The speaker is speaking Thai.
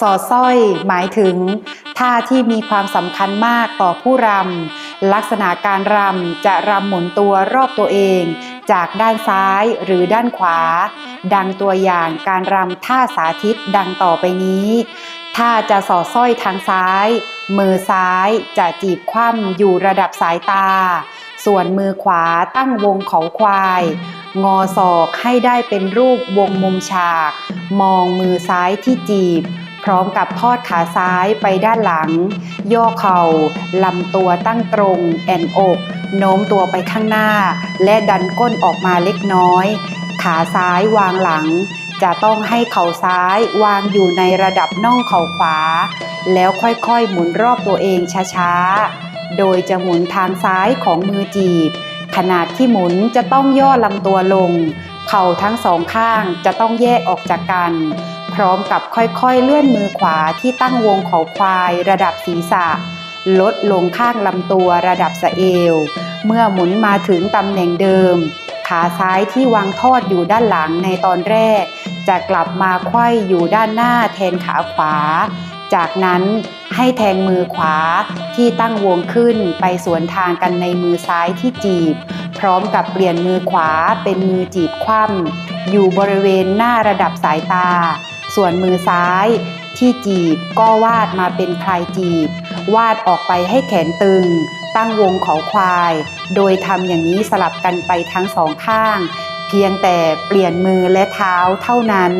สอดสร้อยหมายถึง ท่าที่มีความสำคัญมากต่อผู้รำลักษณะการรำจะรำหมุนตัวรอบตัวเอง จากด้านซ้ายหรือด้านขวา ดังตัวอย่างการรำท่าสาธิตดังต่อไปนี้ถ้าจะสอดสร้อยทางซ้าย มือซ้ายจะจีบคว่ำอยู่ระดับสายตา ส่วนมือขวาตั้งวงเขาควายงอศอกให้ได้เป็นรูปวงมุมฉาก มองมือซ้ายที่จีบ พร้อมกับทอดขาซ้ายไปด้านหลัง ย่อเข่าลำตัวตั้งตรง แอนอก โน้มตัวไปข้างหน้า และดันก้นออกมาเล็กน้อย ขาซ้ายวางหลัง จะต้องให้เข่าซ้ายวางอยู่ในระดับน่องเข่าขวา แล้วค่อยๆหมุนรอบตัวเองช้าๆ โดยจะหมุนทางซ้ายของมือจีบ ขนาดที่หมุนจะต้องย่อลำตัวลง เข่าทั้งสองข้างจะต้องแยกออกจากกัน ร้อมกับค่อยๆเลื่อนมือขวาที่ตั้งวงเขาควายระดับศีรษะ ลดลงข้างลำตัวระดับสะเอว เมื่อหมุนมาถึงตำแหน่งเดิม ขาซ้ายที่วางทอดอยู่ด้านหลังในตอนแรก จะกลับมาไขว้อยู่ด้านหน้าแทนขาขวา จากนั้นให้แทงมือขวาที่ตั้งวงขึ้นไปสวนทางกันในมือซ้ายที่จีบ พร้อมกับเปลี่ยนมือขวาเป็นมือจีบคว่ำอยู่บริเวณหน้าระดับสายตา ส่วนมือซ้ายที่จีบก็วาดมาเป็นพลายจีบ วาดออกไปให้แขนตึง ตั้งวงเขาควาย โดยทำอย่างนี้สลับกันไปทั้งสองข้าง เพียงแต่เปลี่ยนมือและเท้าเท่านั้น